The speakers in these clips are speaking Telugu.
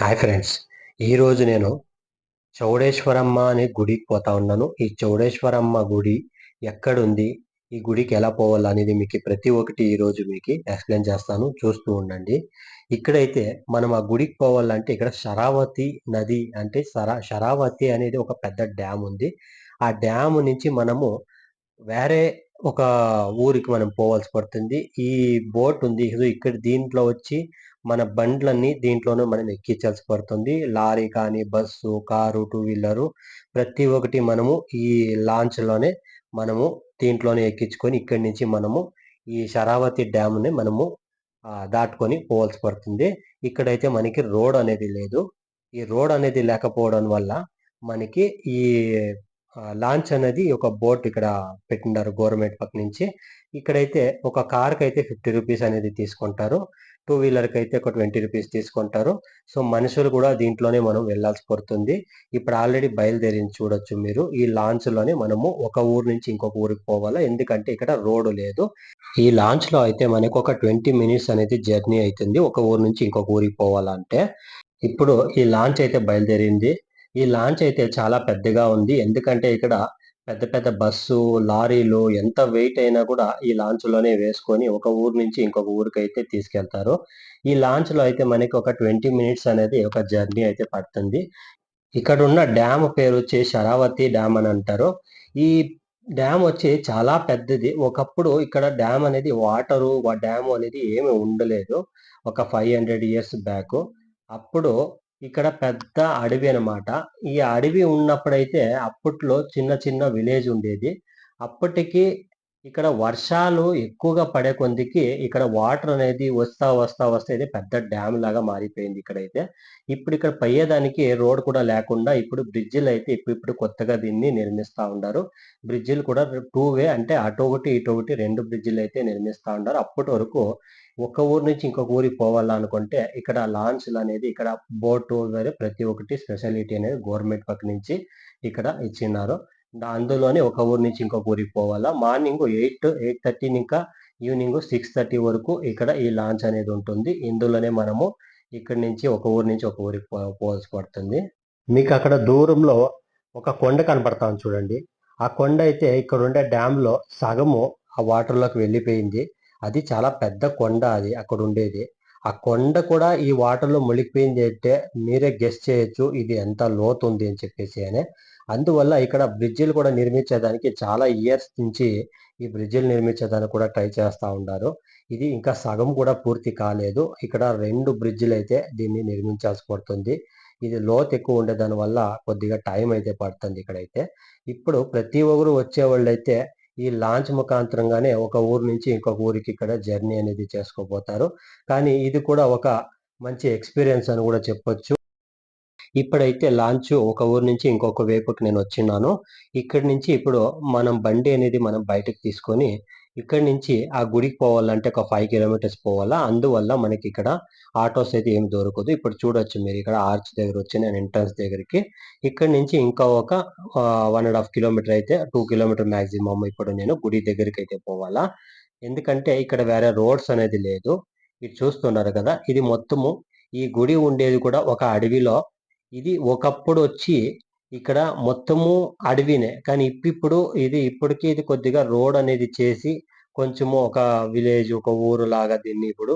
హాయ్ ఫ్రెండ్స్ ఈరోజు నేను చౌడేశ్వరమ్మ అనే గుడికి పోతా ఉన్నాను. ఈ చౌడేశ్వరమ్మ గుడి ఎక్కడుంది? ఈ గుడికి ఎలా పోవాలి అనేది మీకు ప్రతి ఒక్కటి ఈరోజు మీకు ఎక్స్ప్లెయిన్ చేస్తాను. చూస్తూ ఉండండి. ఇక్కడైతే మనం ఆ గుడికి పోవాలంటే ఇక్కడ శరావతి నది అంటే శరా శరావతి అనేది ఒక పెద్ద డ్యామ్ ఉంది. ఆ డ్యామ్ నుంచి మనము వేరే ఒక ఊరికి మనం పోవాల్సి పడుతుంది. ఈ బోట్ ఉంది. ఇక్కడ దీంట్లో వచ్చి మన బండ్లన్నీ దీంట్లోనే మనం ఎక్కించాల్సి పడుతుంది. లారీ కానీ బస్సు కారు టూ వీలరు ప్రతి ఒక్కటి మనము ఈ లాంచ్లోనే మనము దీంట్లోనే ఎక్కించుకొని ఇక్కడి నుంచి మనము ఈ శరావతి డ్యామ్ని మనము దాటుకొని పోవాల్సి పడుతుంది. ఇక్కడైతే మనకి రోడ్ అనేది లేదు. ఈ రోడ్ అనేది లేకపోవడం వల్ల మనకి ఈ లాంచ్ అనేది ఒక బోట్ ఇక్కడ పెట్టినారు గవర్నమెంట్ పక్క నుంచి. ఇక్కడైతే ఒక కార్కి అయితే ఫిఫ్టీ రూపీస్ అనేది తీసుకుంటారు. టూ వీలర్కి అయితే ఒక ట్వంటీ రూపీస్ తీసుకుంటారు. సో మనుషులు కూడా దీంట్లోనే మనం వెళ్ళాల్సి పడుతుంది. ఇప్పుడు ఆల్రెడీ బయలుదేరింది చూడొచ్చు మీరు. ఈ లాంచ్లోనే మనము ఒక ఊరు నుంచి ఇంకొక ఊరికి పోవాలా? ఎందుకంటే ఇక్కడ రోడ్డు లేదు. ఈ లాంచ్లో అయితే మనకు ఒక ట్వంటీ మినిట్స్ అనేది జర్నీ అవుతుంది. ఒక ఊరు నుంచి ఇంకొక ఊరికి పోవాలంటే ఇప్పుడు ఈ లాంచ్ అయితే బయలుదేరింది. ఈ లాంచ్ అయితే చాలా పెద్దగా ఉంది. ఎందుకంటే ఇక్కడ పెద్ద పెద్ద బస్సు లారీలు ఎంత వెయిట్ అయినా కూడా ఈ లాంచ్లోనే వేసుకొని ఒక ఊరు నుంచి ఇంకొక ఊరికి అయితే తీసుకెళ్తారు. ఈ లాంచ్లో అయితే మనకి ఒక ట్వంటీ మినిట్స్ అనేది ఒక జర్నీ అయితే పడుతుంది. ఇక్కడ ఉన్న డ్యామ్ పేరు వచ్చి శరావతి డ్యామ్ అని అంటారు. ఈ డ్యామ్ వచ్చి చాలా పెద్దది. ఒకప్పుడు ఇక్కడ డ్యామ్ అనేది వాటరు డ్యామ్ అనేది ఏమి ఉండలేదు. ఒక ఫైవ్ హండ్రెడ్ ఇయర్స్ బ్యాక్ అప్పుడు ఇక్కడ పెద్ద అడవి అన్నమాట. ఈ అడవి ఉన్నప్పుడైతే అప్పట్లో చిన్న చిన్న విలేజ్ ఉండేది. అప్పటికి ఇక్కడ వర్షాలు ఎక్కువగా పడే కొద్దికి ఇక్కడ వాటర్ అనేది వస్తా వస్తా వస్తా అయితే పెద్ద డ్యామ్ లాగా మారిపోయింది ఇక్కడైతే. ఇప్పుడు ఇక్కడ పయ్యేదానికి రోడ్ కూడా లేకుండా ఇప్పుడు బ్రిడ్జిలు అయితే ఇప్పుడు ఇప్పుడు కొత్తగా దీన్ని నిర్మిస్తూ ఉన్నారు బ్రిడ్జిలు కూడా టూ వే అంటే అటు ఒకటి ఇటు ఒకటి రెండు బ్రిడ్జిలు అయితే నిర్మిస్తూ ఉన్నారు అప్పటి వరకు ఒక ఊరు నుంచి ఇంకొక ఊరికి పోవాలనుకుంటే ఇక్కడ లాంచ్లు అనేది ఇక్కడ బోటు వేరే ప్రతి ఒక్కటి స్పెషాలిటీ అనేది గవర్నమెంట్ పక్క నుంచి ఇక్కడ ఇచ్చినారు. అందులోనే ఒక ఊరు నుంచి ఇంకొక ఊరికి పోవాలా? మార్నింగ్ ఎయిట్ ఎయిట్ థర్టీ ఇంకా ఈవినింగ్ సిక్స్ థర్టీ వరకు ఇక్కడ ఈ లాంచ్ అనేది ఉంటుంది. ఇందులోనే మనము ఇక్కడ నుంచి ఒక ఊరు నుంచి ఒక ఊరికి పో- పోవాల్సి పడుతుంది. మీకు అక్కడ దూరంలో ఒక కొండ కనపడతా చూడండి. ఆ కొండ అయితే ఇక్కడ ఉండే డ్యామ్లో సగము ఆ వాటర్లోకి వెళ్ళిపోయింది. అది చాలా పెద్ద కొండ అది అక్కడ ఉండేది. ఆ కొండ కూడా ఈ వాటర్లో మునిగిపోయింది అంటే మీరే గెస్ట్ చేయొచ్చు. ఇది ఎంత లోతు ఉంది అని చెప్పేసి అనే. అందువల్ల ఇక్కడ బ్రిడ్జిలు కూడా నిర్మించేదానికి చాలా ఇయర్స్ నుంచి ఈ బ్రిడ్జిలు నిర్మించేదానికి కూడా ట్రై చేస్తా ఉన్నారు. ఇది ఇంకా సగం కూడా పూర్తి కాలేదు. ఇక్కడ రెండు బ్రిడ్జిలు అయితే దీన్ని నిర్మించాల్సి పడుతుంది. ఇది లోతు ఎక్కువ ఉండే దాని వల్ల కొద్దిగా టైం అయితే పడుతుంది ఇక్కడైతే. ఇప్పుడు ప్రతి ఒక్కరు వచ్చేవాళ్ళు అయితే ఈ లాంచ్ ముఖాంతరంగానే ఒక ఊరు నుంచి ఇంకొక ఊరికి ఇక్కడ జర్నీ అనేది చేసుకోబోతారు. కానీ ఇది కూడా ఒక మంచి ఎక్స్పీరియన్స్ అని కూడా చెప్పొచ్చు. ఇప్పుడైతే లాంచ్ ఒక ఊరు నుంచి ఇంకొక వైపుకి నేను వచ్చినాను ఇక్కడి నుంచి ఇప్పుడు మనం బండి అనేది మనం బయటకు తీసుకొని ఇక్కడి నుంచి ఆ గుడికి పోవాలంటే ఒక ఫైవ్ కిలోమీటర్స్ పోవాలా? అందువల్ల మనకి ఇక్కడ ఆటోస్ అయితే ఏమి దొరకదు. ఇప్పుడు చూడొచ్చు మీరు ఇక్కడ ఆర్చ్ దగ్గర వచ్చి నేను ఎంట్రన్స్ దగ్గరికి. ఇక్కడ నుంచి ఇంకా ఒక వన్ అండ్ హాఫ్ కిలోమీటర్ అయితే టూ కిలోమీటర్ మాక్సిమం ఇప్పుడు నేను గుడి దగ్గరికి అయితే పోవాలా? ఎందుకంటే ఇక్కడ వేరే రోడ్స్ అనేది లేదు. ఇది చూస్తున్నారు కదా ఇది మొత్తము ఈ గుడి ఉండేది కూడా ఒక అడవిలో ఇది ఒకప్పుడు వచ్చి ఇక్కడ మొత్తము అడవినే. కానీ ఇప్పిప్పుడు ఇది ఇప్పటికీ ఇది కొద్దిగా రోడ్ అనేది చేసి కొంచెము ఒక విలేజ్ ఒక ఊరు లాగా దీన్ని ఇప్పుడు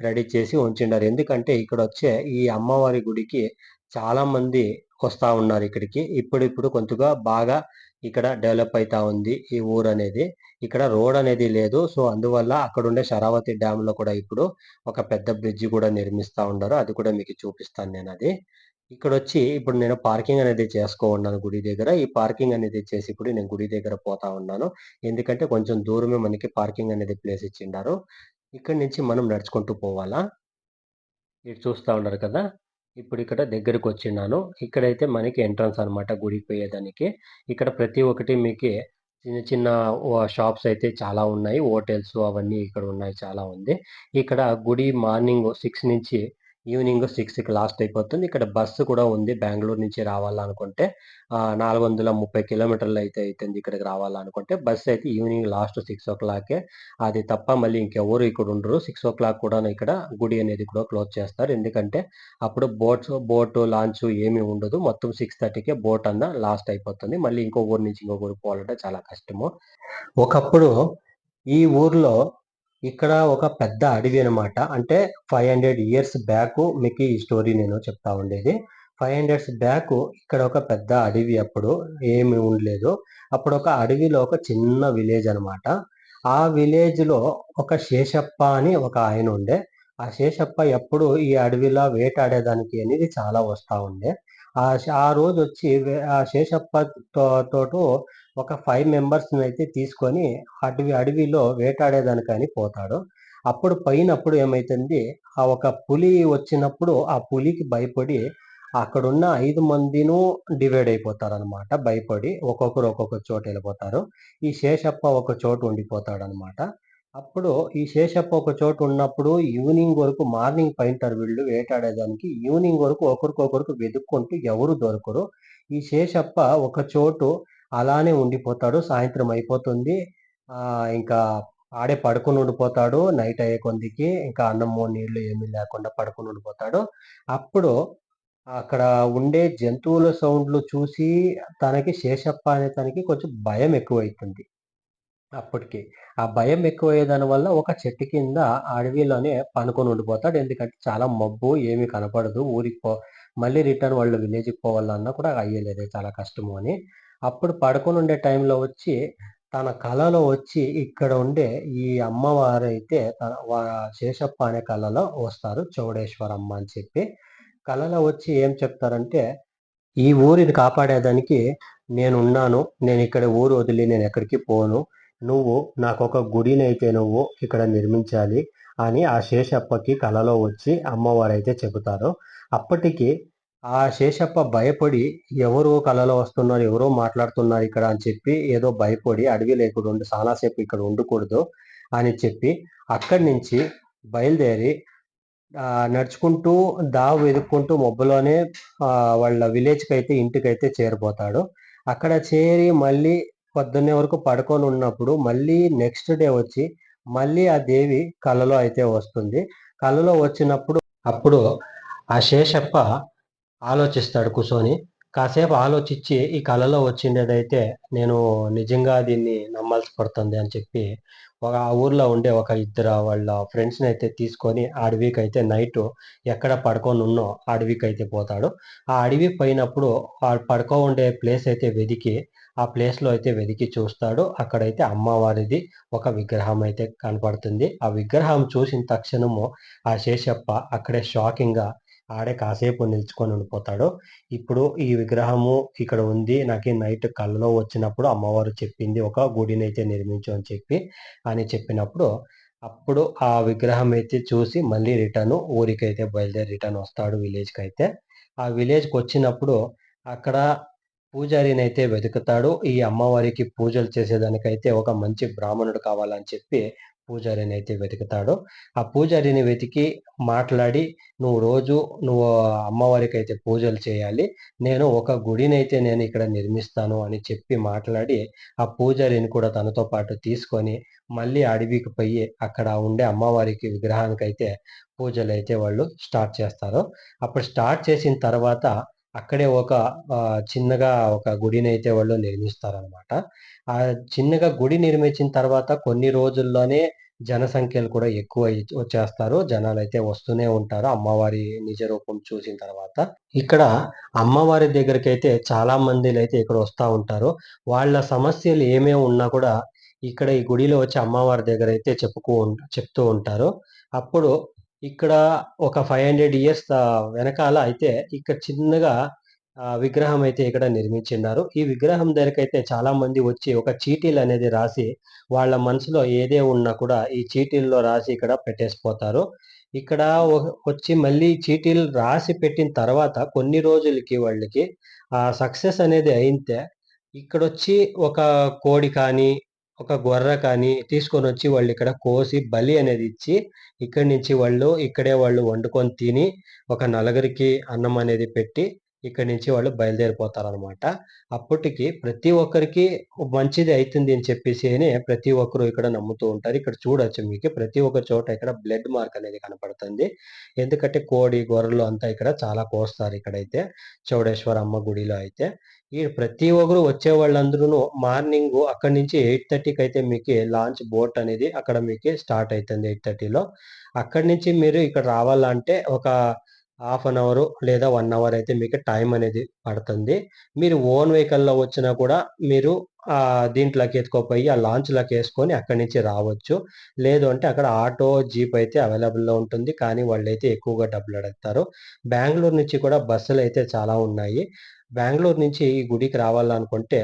రెడీ చేసి ఉంచిండారు. ఎందుకంటే ఇక్కడ వచ్చే ఈ అమ్మవారి గుడికి చాలా మంది వస్తా ఉన్నారు ఇక్కడికి. ఇప్పుడు ఇప్పుడు బాగా ఇక్కడ డెవలప్ అవుతా ఉంది ఈ ఊరు అనేది ఇక్కడ రోడ్ అనేది లేదు. సో అందువల్ల అక్కడ ఉండే శరావతి డ్యామ్లో కూడా ఇప్పుడు ఒక పెద్ద బ్రిడ్జి కూడా నిర్మిస్తా ఉన్నారు. అది కూడా మీకు చూపిస్తాను నేను అది ఇక్కడ వచ్చి ఇప్పుడు నేను పార్కింగ్ అనేది చేసుకో ఉన్నాను గుడి దగ్గర. ఈ పార్కింగ్ అనేది చేసి ఇప్పుడు నేను గుడి దగ్గర పోతా ఉన్నాను. ఎందుకంటే కొంచెం దూరమే మనకి పార్కింగ్ అనేది ప్లేస్ ఇచ్చిండారు. ఇక్కడ నుంచి మనం నడుచుకుంటూ పోవాలా? ఇటు చూస్తూ ఉన్నారు కదా? ఇప్పుడు ఇక్కడ దగ్గరికి వచ్చినాను ఇక్కడైతే మనకి ఎంట్రన్స్ అనమాట గుడికి పోయేదానికి. ఇక్కడ ప్రతి ఒక్కటి మీకు చిన్న చిన్న షాప్స్ అయితే చాలా ఉన్నాయి. హోటల్స్ అవన్నీ ఇక్కడ ఉన్నాయి చాలా ఉంది. ఇక్కడ గుడి మార్నింగ్ సిక్స్ నుంచి ఈవినింగ్ సిక్స్కి లాస్ట్ అయిపోతుంది. ఇక్కడ బస్సు కూడా ఉంది. బెంగళూరు నుంచి రావాలనుకుంటే నాలుగు వందల ముప్పై కిలోమీటర్లు అయితే అవుతుంది ఇక్కడికి రావాలనుకుంటే. బస్సు అయితే ఈవినింగ్ లాస్ట్ సిక్స్ ఓ క్లాకే. అది తప్ప మళ్ళీ ఇంకెవరు ఇక్కడ ఉండరు. సిక్స్ ఓ క్లాక్ కూడా ఇక్కడ గుడి అనేది కూడా క్లోజ్ చేస్తారు. ఎందుకంటే అప్పుడు బోట్స్ బోట్ లాంచ్ ఏమీ ఉండదు. మొత్తం సిక్స్ థర్టీకే బోట్ అన్న లాస్ట్ అయిపోతుంది. మళ్ళీ ఇంకో ఊరు నుంచి ఇంకో ఊరు పోవాలంటే చాలా కష్టము. ఒకప్పుడు ఈ ఊర్లో ఇక్కడ ఒక పెద్ద అడవి అనమాట అంటే ఫైవ్ హండ్రెడ్ ఇయర్స్ బ్యాక్ మీకు ఈ స్టోరీ నేను చెప్తా ఉండేది. ఫైవ్ హండ్రెడ్స్ బ్యాక్ ఇక్కడ ఒక పెద్ద అడవి అప్పుడు ఏమి ఉండలేదు. అప్పుడు ఒక అడవిలో ఒక చిన్న విలేజ్ అనమాట ఆ విలేజ్లో ఒక శేషప్ప అని ఒక ఆయన ఉండే. ఆ శేషప్ప ఎప్పుడు ఈ అడవిలో వేటాడేదానికి అనేది చాలా వస్తూ ఉండే. ఆ ఆ రోజు వచ్చి ఆ శేషప్ప తోటు ఒక ఫైవ్ మెంబర్స్ని అయితే తీసుకొని అడవి అడవిలో వేటాడేదానికని పోతాడు. అప్పుడు పోయినప్పుడు ఏమైతుంది? ఆ ఒక పులి వచ్చినప్పుడు ఆ పులికి భయపడి అక్కడున్న ఐదు మందిను డివైడ్ అయిపోతారు అనమాట భయపడి ఒక్కొక్కరు ఒక్కొక్క చోట వెళ్ళిపోతారు. ఈ శేషప్ప ఒక చోటు ఉండిపోతాడు అనమాట అప్పుడు ఈ శేషప్ప ఒక చోటు ఉన్నప్పుడు ఈవినింగ్ వరకు మార్నింగ్ పైంటారు వీళ్ళు వేటాడేదానికి. ఈవినింగ్ వరకు ఒకరికొకరికి వెతుక్కుంటూ ఎవరు దొరకరు. ఈ శేషప్ప ఒక చోటు అలానే ఉండిపోతాడు. సాయంత్రం అయిపోతుంది. ఇంకా ఆడే పడుకుని ఉండిపోతాడు. నైట్ అయ్యే కొందికి ఇంకా అన్నము నీళ్ళు ఏమీ లేకుండా పడుకుని ఉండిపోతాడు. అప్పుడు అక్కడ ఉండే జంతువుల సౌండ్లు చూసి తనకి శేషప్ప అనే తనకి కొంచెం భయం ఎక్కువైతుంది. అప్పటికి. ఆ భయం ఎక్కువయ్యే దాని వల్ల ఒక చెట్టు కింద అడవిలోనే పనుకొని ఉండిపోతాడు. ఎందుకంటే చాలా మబ్బు ఏమీ కనపడదు. ఊరికి పో మళ్ళీ రిటర్న్ వాళ్ళు విలేజ్కి పోవాలన్నా కూడా అయ్యలేదు చాలా కష్టము అని. అప్పుడు పడుకొని ఉండే టైంలో వచ్చి తన కళలో వచ్చి ఇక్కడ ఉండే ఈ అమ్మవారు అయితే తన శేషప్ప అనే కళలో వస్తారు. చౌడేశ్వరమ్మ అని చెప్పి. కళలో వచ్చి ఏం చెప్తారంటే ఈ ఊరిని కాపాడేదానికి నేనున్నాను. నేను ఇక్కడ ఊరు వదిలి నేను ఎక్కడికి పోను. నువ్వు నాకు ఒక గుడిని అయితే నువ్వు ఇక్కడ నిర్మించాలి అని ఆ శేషప్పకి కలలో వచ్చి అమ్మవారు అయితే చెబుతారు. అప్పటికి ఆ శేషప్ప భయపడి ఎవరు కలలో వస్తున్నారు ఎవరో మాట్లాడుతున్నారు ఇక్కడ అని చెప్పి ఏదో భయపడి అడవి లేకుండా ఉండి చాలాసేపు ఇక్కడ ఉండకూడదు అని చెప్పి అక్కడి నుంచి బయలుదేరి నడుచుకుంటూ దావు వెతుక్కుంటూ మొబ్బలోనే వాళ్ళ విలేజ్కి అయితే ఇంటికైతే చేరిపోతాడు. అక్కడ చేరి మళ్ళీ పొద్దున్నే వరకు పడుకొని ఉన్నప్పుడు మళ్ళీ నెక్స్ట్ డే వచ్చి మళ్ళీ ఆ దేవి కళలో అయితే వస్తుంది. కళలో వచ్చినప్పుడు అప్పుడు ఆ శేషప్ప ఆలోచిస్తాడు కూర్చొని కాసేపు ఆలోచించి ఈ కళలో వచ్చిండేదైతే నేను నిజంగా దీన్ని నమ్మాల్సి పడుతుంది అని చెప్పి ఒక ఆ ఊర్లో ఉండే ఒక ఇద్దరు వాళ్ళ ఫ్రెండ్స్ని అయితే తీసుకొని ఆ అడవికి అయితే నైట్ ఎక్కడ పడుకొని ఉన్నో అడవికి అయితే పోతాడు. ఆ అడవి పోయినప్పుడు ఆ పడుకో ఉండే ప్లేస్ అయితే వెదికి ఆ ప్లేస్లో అయితే వెదికి చూస్తాడు. అక్కడైతే అమ్మవారిది ఒక విగ్రహం అయితే కనపడుతుంది. ఆ విగ్రహం చూసిన తక్షణము ఆ శేషప్ప అక్కడే షాకింగ్గా ఆడే కాసేపు నిల్చుకొని ఉండిపోతాడు. ఇప్పుడు ఈ విగ్రహము ఇక్కడ ఉంది. నాకు నైట్ కళ్ళలో వచ్చినప్పుడు అమ్మవారు చెప్పింది ఒక గుడిని అయితే నిర్మించు అని చెప్పి అని చెప్పినప్పుడు అప్పుడు ఆ విగ్రహం అయితే చూసి మళ్ళీ రిటర్న్ ఊరికైతే బయలుదేరి రిటర్న్ వస్తాడు విలేజ్కి అయితే ఆ విలేజ్కి వచ్చినప్పుడు అక్కడ పూజారినైతే వెతుకుతాడు ఈ అమ్మవారికి పూజలు చేసేదానికైతే ఒక మంచి బ్రాహ్మణుడు కావాలని చెప్పి పూజారిని అయితే వెతుకుతాడు. ఆ పూజారిని వెతికి మాట్లాడి నువ్వు రోజు నువ్వు అమ్మవారికి అయితే పూజలు చేయాలి. నేను ఒక గుడిని అయితే నేను ఇక్కడ నిర్మిస్తాను అని చెప్పి మాట్లాడి ఆ పూజారిని కూడా తనతో పాటు తీసుకొని మళ్ళీ అడవికి పోయి అక్కడ ఉండే అమ్మవారికి విగ్రహానికి అయితే పూజలు అయితే వాళ్ళు స్టార్ట్ చేస్తారు. అప్పుడు స్టార్ట్ చేసిన తర్వాత అక్కడే ఒక చిన్నగా ఒక గుడిని అయితే వాళ్ళు నిర్మిస్తారనమాట ఆ చిన్నగా గుడి నిర్మించిన తర్వాత కొన్ని రోజుల్లోనే జనసంఖ్యలు కూడా ఎక్కువ వచ్చేస్తారు. జనాలు అయితే వస్తూనే ఉంటారు. అమ్మవారి నిజ రూపం చూసిన తర్వాత. ఇక్కడ అమ్మవారి దగ్గరికి అయితే చాలా మంది అయితే ఇక్కడ వస్తూ ఉంటారు. వాళ్ళ సమస్యలు ఏమేమి ఉన్నా కూడా ఇక్కడ ఈ గుడిలో వచ్చి అమ్మవారి దగ్గర అయితే చెప్పుకో చెప్తూ ఉంటారు. అప్పుడు ఇక్కడ ఒక ఫైవ్ హండ్రెడ్ ఇయర్స్ వెనకాల అయితే ఇక్కడ చిన్నగా విగ్రహం అయితే ఇక్కడ నిర్మించిన్నారు ఈ విగ్రహం దగ్గరకైతే చాలా మంది వచ్చి ఒక చీటీలు అనేది రాసి వాళ్ళ మనసులో ఏదే ఉన్నా కూడా ఈ చీటీల్లో రాసి ఇక్కడ పెట్టేసిపోతారు. ఇక్కడ వచ్చి మళ్ళీ చీటీలు రాసి పెట్టిన తర్వాత కొన్ని రోజులకి వాళ్ళకి ఆ సక్సెస్ అనేది అయితే ఇక్కడ వచ్చి ఒక కోడి కానీ ఒక గొర్రె కానీ తీసుకొని వచ్చి వాళ్ళు ఇక్కడ కోసి బలి అనేది ఇచ్చి, ఇక్కడి నుంచి వాళ్ళు ఇక్కడే వాళ్ళు వండుకొని తిని, ఒక నలుగురికి అన్నం అనేది పెట్టి, ఇక్కడి నుంచి వాళ్ళు బయలుదేరిపోతారనమాట. అప్పటికి ప్రతి ఒక్కరికి మంచిది అవుతుంది అని చెప్పేసి ప్రతి ఒక్కరు ఇక్కడ నమ్ముతూ ఉంటారు. ఇక్కడ చూడొచ్చు మీకు ప్రతి ఒక్క చోట ఇక్కడ బ్లడ్ మార్క్ అనేది కనపడుతుంది. ఎందుకంటే కోడి, గొర్రెలు అంతా ఇక్కడ చాలా కోస్తారు ఇక్కడైతే. చౌడేశ్వర అమ్మ గుడిలో అయితే. ఈ ప్రతి ఒక్కరు వచ్చే వాళ్ళందరూ మార్నింగ్ అక్కడి నుంచి 8:30కి అయితే మీకు లాంచ్ బోట్ అనేది అక్కడ మీకు స్టార్ట్ అవుతుంది ఎయిట్ థర్టీలో అక్కడి నుంచి మీరు ఇక్కడ రావాలంటే ఒక హాఫ్ అన్ అవరు లేదా వన్ అవర్ అయితే మీకు టైం అనేది పడుతుంది. మీరు ఓన్ వెహికల్‌లో వచ్చినా కూడా మీరు దీంట్లోకి ఎత్తుకోపోయి ఆ లాంచ్‌లోకి వేసుకొని అక్కడి నుంచి రావచ్చు. లేదు అంటే అక్కడ ఆటో, జీప్ అయితే అవైలబుల్‌లో ఉంటుంది. కానీ వాళ్ళైతే ఎక్కువగా డబ్బులు అడుగుతారు. బెంగళూరు నుంచి కూడా బస్సులు అయితే చాలా ఉన్నాయి. బెంగళూరు నుంచి ఈ గుడికి రావాలనుకుంటే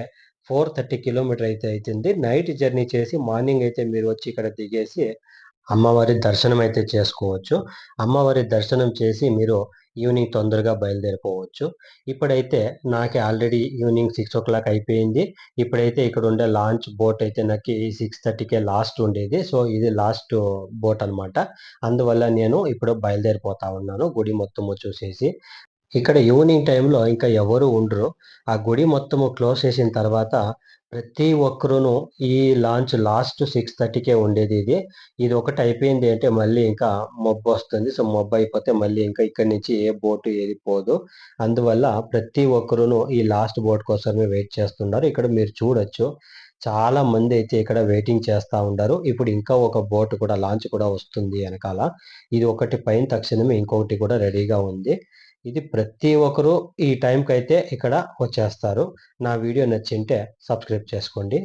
430 కిలోమీటర్ అయితే అవుతుంది నైట్ జర్నీ చేసి మార్నింగ్ అయితే మీరు వచ్చి ఇక్కడ దిగేసి అమ్మవారి దర్శనం అయితే చేసుకోవచ్చు. అమ్మవారి దర్శనం చేసి మీరు ఈవినింగ్ తొందరగా బయలుదేరిపోవచ్చు. ఇప్పుడైతే నాకు ఆల్రెడీ ఈవినింగ్ 6:00 అయిపోయింది. ఇప్పుడైతే ఇక్కడ ఉండే లాంచ్ బోట్ అయితే నాకు సిక్స్ థర్టీకే లాస్ట్ ఉండేది. సో, ఇది లాస్ట్ బోట్ అనమాట. అందువల్ల నేను ఇప్పుడు బయలుదేరిపోతా ఉన్నాను గుడి మొత్తము చూసేసి. ఇక్కడ ఈవినింగ్ టైంలో ఇంకా ఎవరు ఉండరు. ఆ గుడి మొత్తము క్లోజ్ చేసిన తర్వాత ప్రతి ఒక్కరును ఈ లాంచ్ లాస్ట్ 6:30కే ఉండేది ఇది. ఇది ఒకటి అయిపోయింది అంటే మళ్ళీ ఇంకా మబ్బు వస్తుంది సో, మబ్బు అయిపోతే మళ్ళీ ఇంకా ఇక్కడి నుంచి ఏ బోటు ఏది పోదు. అందువల్ల ప్రతి ఒక్కరును ఈ లాస్ట్ బోట్ కోసమే వెయిట్ చేస్తున్నారు. ఇక్కడ మీరు చూడొచ్చు. చాలా మంది అయితే ఇక్కడ వెయిటింగ్ చేస్తూ ఉంటారు ఇప్పుడు ఇంకా ఒక బోట్ కూడా లాంచ్ కూడా వస్తుంది వెనకాల ఇది ఒకటి పైన తక్షణమే ఇంకొకటి కూడా రెడీగా ఉంది. ఇది ప్రతి ఒక్కరు ఈ టైంకైతే ఇక్కడ వచ్చేస్తారు. నా వీడియో నచ్చింటే సబ్స్క్రైబ్ చేసుకోండి.